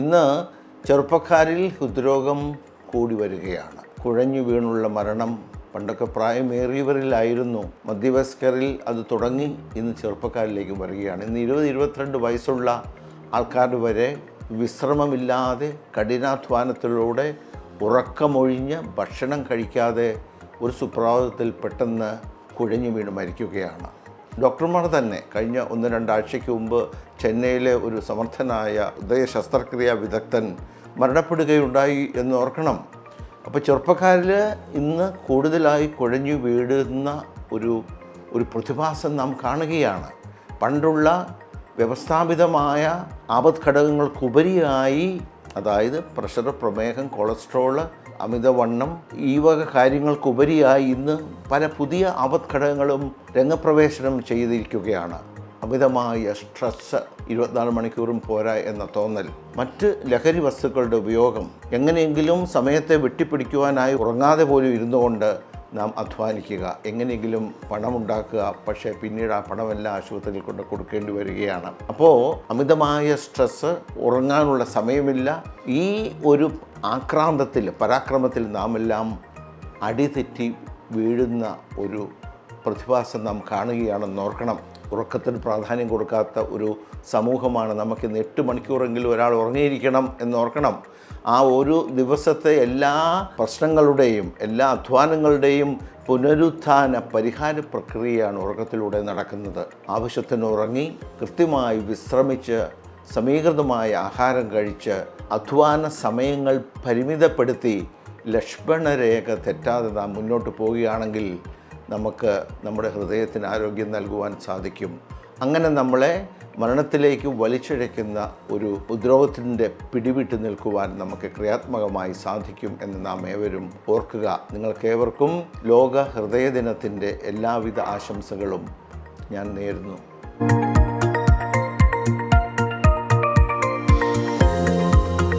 ഇന്ന് ചെറുപ്പക്കാരിൽ ഹൃദ്രോഗം കൂടി വരികയാണ്. കുഴഞ്ഞു വീണുള്ള മരണം പണ്ടൊക്കെ പ്രായമേറിയവരിലായിരുന്നു. മധ്യവസ്കറിൽ അത് തുടങ്ങി ഇന്ന് ചെറുപ്പക്കാരിലേക്ക് വരികയാണ്. ഇന്ന് ഇരുപത് ഇരുപത്തിരണ്ട് വയസ്സുള്ള ആൾക്കാർ വരെ വിശ്രമമില്ലാതെ കഠിനാധ്വാനത്തിലൂടെ ഉറക്കമൊഴിഞ്ഞ് ഭക്ഷണം കഴിക്കാതെ ഒരു സുപ്രഭാതത്തിൽ പെട്ടെന്ന് കുഴഞ്ഞു വീണ് മരിക്കുകയാണ്. ഡോക്ടർമാർ തന്നെ കഴിഞ്ഞ ഒന്ന് രണ്ടാഴ്ചയ്ക്ക് മുമ്പ് ചെന്നൈയിലെ ഒരു സമർത്ഥനായ ഹൃദയ ശസ്ത്രക്രിയാ വിദഗ്ധൻ മരണപ്പെടുകയുണ്ടായി എന്ന് ഓർക്കണം. അപ്പോൾ ചെറുപ്പക്കാരിൽ ഇന്ന് കൂടുതലായി കുഴഞ്ഞു വീഴുന്ന ഒരു ഒരു പ്രതിഭാസം നാം കാണുകയാണ്. പണ്ടുള്ള വ്യവസ്ഥാപിതമായ ആപത് ഘടകങ്ങൾക്കുപരിയായി അതായത് പ്രഷർ പ്രമേഹം കൊളസ്ട്രോൾ അമിതവണ്ണം ഈ വക കാര്യങ്ങൾക്കുപരിയായി ഇന്ന് പല പുതിയ ആപത് ഘടകങ്ങളും രംഗപ്രവേശനം ചെയ്തിരിക്കുകയാണ്. അമിതമായ സ്ട്രെസ് ഇരുപത്തിനാല് മണിക്കൂറും പോരാ എന്ന തോന്നൽ. മറ്റ് ലഹരി വസ്തുക്കളുടെ ഉപയോഗം എങ്ങനെയെങ്കിലും സമയത്തെ വെട്ടിപ്പിടിക്കുവാനായി ഉറങ്ങാതെ പോലും ഇരുന്നുകൊണ്ട് നാം അധ്വാനിക്കുക എങ്ങനെയെങ്കിലും പണമുണ്ടാക്കുക പക്ഷേ പിന്നീട് ആ പണമെല്ലാം ആശുപത്രിയിൽ കൊണ്ട് കൊടുക്കേണ്ടി വരികയാണ്. അപ്പോൾ അമിതമായ സ്ട്രെസ്സ് ഉറങ്ങാനുള്ള സമയമില്ല. ഈ ഒരു ആക്രാന്തത്തിൽ പരാക്രമത്തിൽ നാം എല്ലാം അടിതെറ്റി വീഴുന്ന ഒരു പ്രതിഭാസം നാം കാണുകയാണെന്ന് ഓർക്കണം. ഉറക്കത്തിന് പ്രാധാന്യം കൊടുക്കാത്ത ഒരു സമൂഹമാണ് നമുക്കിന്ന് എട്ട് മണിക്കൂറെങ്കിലും ഒരാൾ ഉറങ്ങിയിരിക്കണം എന്നോർക്കണം ആ ഒരു ദിവസത്തെ എല്ലാ പ്രശ്നങ്ങളുടെയും എല്ലാ അധ്വാനങ്ങളുടെയും പുനരുത്ഥാന പരിഹാര പ്രക്രിയയാണ് ഉറക്കത്തിലൂടെ നടക്കുന്നത്. ആവശ്യത്തിന് ഉറങ്ങി കൃത്യമായി വിശ്രമിച്ച് സമീകൃതമായ ആഹാരം കഴിച്ച് അധ്വാന സമയങ്ങൾ പരിമിതപ്പെടുത്തി ലക്ഷ്മണരേഖ തെറ്റാതെ നാം മുന്നോട്ട് പോവുകയാണെങ്കിൽ നമുക്ക് നമ്മുടെ ഹൃദയത്തിന് ആരോഗ്യം നൽകുവാൻ സാധിക്കും. അങ്ങനെ നമ്മളെ മരണത്തിലേക്ക് വലിച്ചിഴയ്ക്കുന്ന ഒരു ഉദ്രോഗത്തിന്റെ പിടിവിട്ട് നിൽക്കുവാൻ നമുക്ക് ക്രിയാത്മകമായി സാധിക്കും എന്ന് നാം ഏവരും ഓർക്കുക. നിങ്ങൾക്കേവർക്കും ലോക ഹൃദയ ദിനത്തിന്റെ എല്ലാവിധ ആശംസകളും ഞാൻ നേരുന്നു.